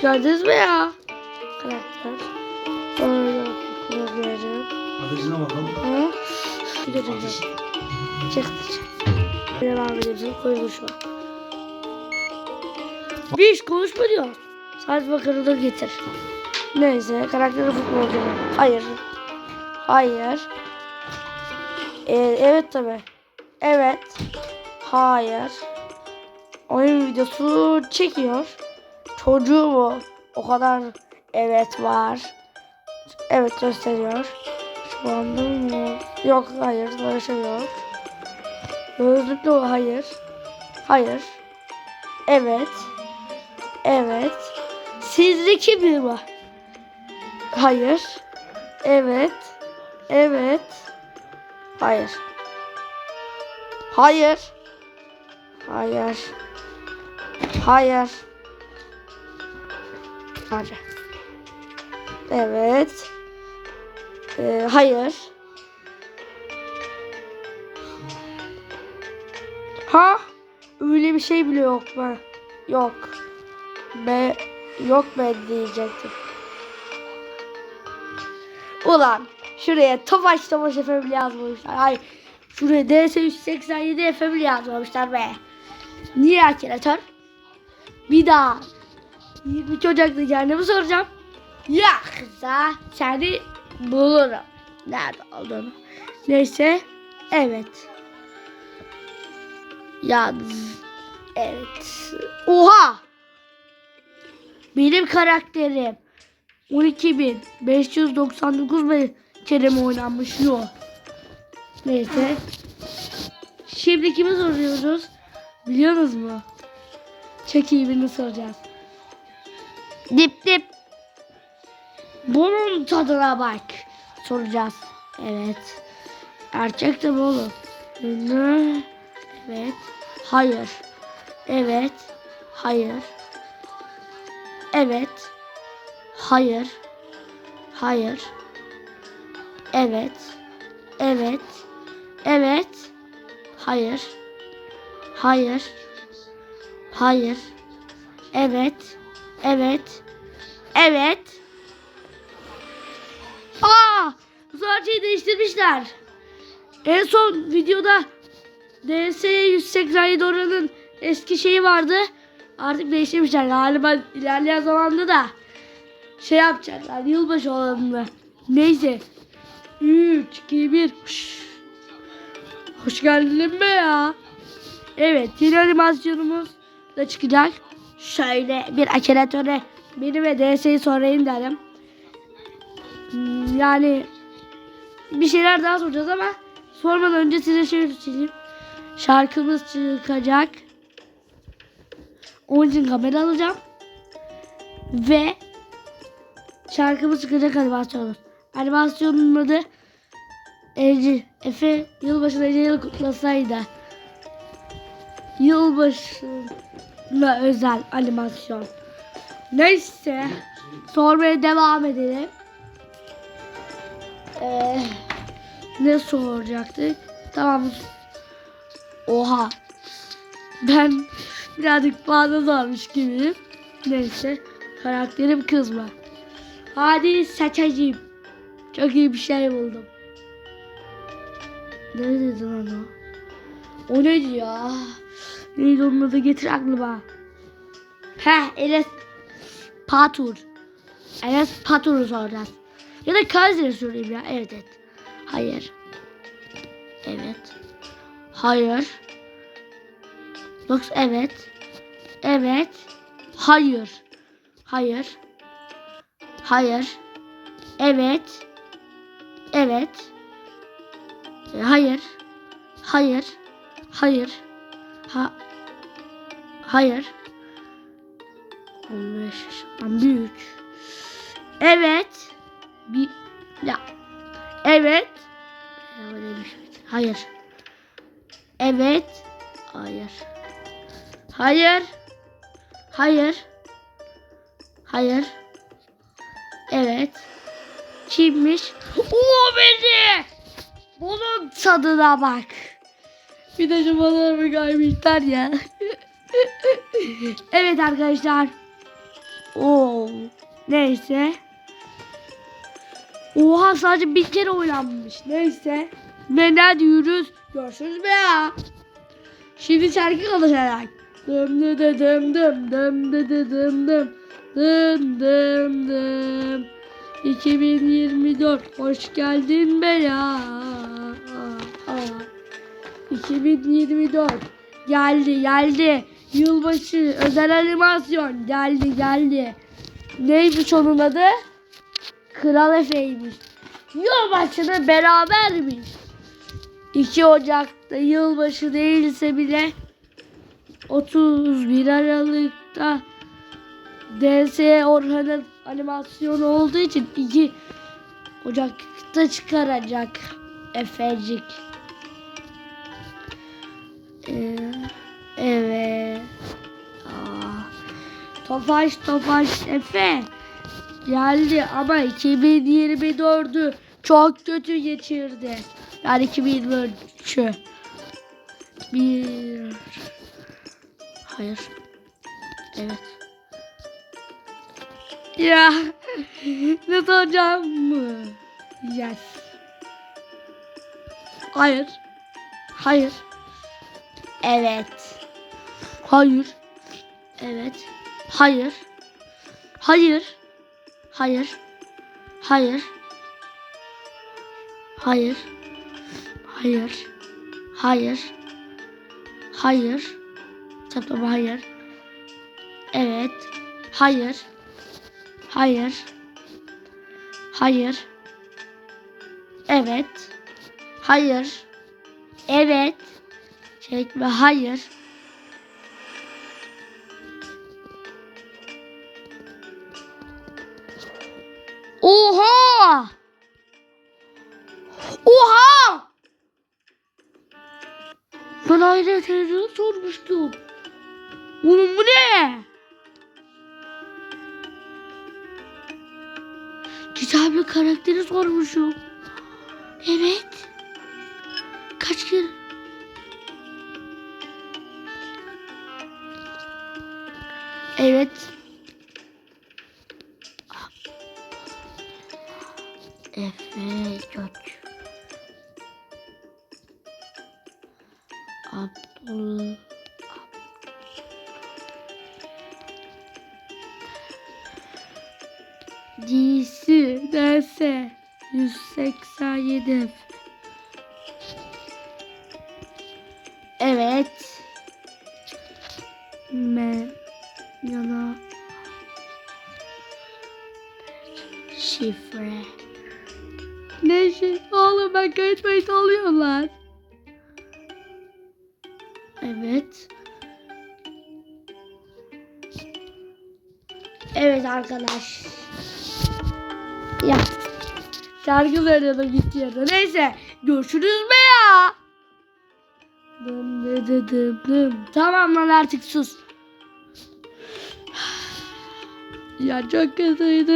Geldiniz mi ya? Karakter. Böyle kullanıyorum. Ateşine bakalım. Hı? Bir de diyeceğim. Ateş. Çıktı çıktı. Devam edelim. Koymuş var. Bir iş konuşma diyor. Sadece bakarı da getir. Neyse karakteri futbolcu. Hayır. Hayır. Ee, evet tabi. Evet. Hayır. Oyun videosu çekiyor. Çocuğu mu? O kadar evet var. Evet gösteriyor. Şu mı? Yok hayır böyle şey yok. Gözlüklü o hayır. Hayır. Evet. Evet. Sizde kim var? Hayır. Evet. Evet. Hayır. Hayır. Hayır. Hayır. Hayır. Evet. Ee, hayır. Ha? Öyle bir şey bile yok mu? Yok. Be yok ben diyecektim. Ulan şuraya Tofaş Tofaş FM yazmamışlar. Ay şuraya DS 187 FM yazmamışlar be. Niye aküratör? Bir daha 23 Ocak'ta kendimi soracağım. Yoksa seni bulurum. Nerede olduğunu. Neyse. Evet. Yalnız. Evet. Oha! Benim karakterim 12.599 ve kere mi oynanmış yok. Neyse. Şimdi kimi soruyoruz? Biliyorsunuz mu? Çok iyi birini soracağız. Dip dip. Bunun tadına bak. Soracağız. Evet. Bu oğlum. Evet. Hayır. Evet. Hayır. Evet. Hayır. Hayır. Evet. Evet. Evet. Hayır. Hayır. Hayır. Evet. Evet. Evet. Aa! Bu şeyi değiştirmişler. En son videoda DS 187 oranın eski şeyi vardı. Artık değiştirmişler. Galiba ilerleyen zamanda da şey yapacaklar. Yılbaşı olanını. Neyse. 3, 2, 1. Hoş geldin be ya. Evet yeni animasyonumuz da çıkacak. Şöyle bir akelatöre beni ve DS'yi sorayım derim. Hmm, Yani bir şeyler daha soracağız ama sormadan önce size şöyle söyleyeyim. Şarkımız çıkacak. Onun için kamera alacağım. Ve şarkımız çıkacak animasyonumuz. Animasyonun adı Ece, Efe yılbaşını Ece'yle kutlasaydı. Yılbaşına özel animasyon. Neyse. Sormaya devam edelim. Ee, ne soracaktık? Tamam. Oha. Ben birazcık fazla zormuş gibiyim. Neyse. Karakterim kız mı? Hadi seçeceğim. Çok iyi bir şey buldum. Ne dedi lan o? O neydi ya? Neydi onun adı getir aklıma. Heh Enes Patur. Enes Patur'u soracağız. Ya da Kaiser'i sorayım ya. Evet evet. Hayır. Evet. Hayır. Box evet. Evet. Hayır. Hayır. Hayır. Evet. Evet. Hayır. Hayır. Hayır. Ha. Hayır. 15 yaşından büyük. Evet. Bir ya. Evet. Hayır. Evet. Hayır. Hayır. Hayır. Hayır. Evet. Kimmiş? O beni. Bunun tadına bak. Bir de şu balığı kaymışlar ya. evet arkadaşlar. Oo. Neyse. Oha sadece bir kere oynanmış. Neyse. Ne diyoruz? Görüşürüz be ya. Şimdi şarkı konuşarak. Dım dı dı dım dım dım dı dı dım dım dım dım dım 2024 hoş geldin be ya 2024 geldi geldi yılbaşı özel animasyon. Geldi geldi. Neymiş onun adı? Kral Efe'ymiş. Yılbaşını berabermiş. 2 Ocak'ta yılbaşı değilse bile 31 Aralık'ta DS Orhan'ın animasyonu olduğu için 2 Ocak'ta çıkaracak Efecik. Ee, Tofaş Tofaş Efe geldi ama 2024'ü çok kötü geçirdi. Yani 2023'ü. Bir Hayır. Evet. Ya ne soracağım mı? Yes. Hayır. Hayır. Evet. Hayır. Evet. Hayır. Hayır. Hayır. Hayır. Hayır. Hayır. Hayır. Hayır. Çaplama hayır. Evet. Hayır. Hayır. Hayır. Evet. Hayır. Evet. Çekme hayır. Ben ayrı televizyon sormuştum. Oğlum bu ne? Güzel karakteri sormuşum. Evet. Kaç kere? Evet. Efe Göç. DC DS 187 Evet. Me yana şifre. Ne şey? Oğlum ben mayıt alıyorlar. Evet. Evet arkadaş. Ya. Şarkı veriyordum gitti yerine. Neyse. Görüşürüz be ya. Dım dı dı dım dım. Tamam lan artık sus. Ya çok kötüydü.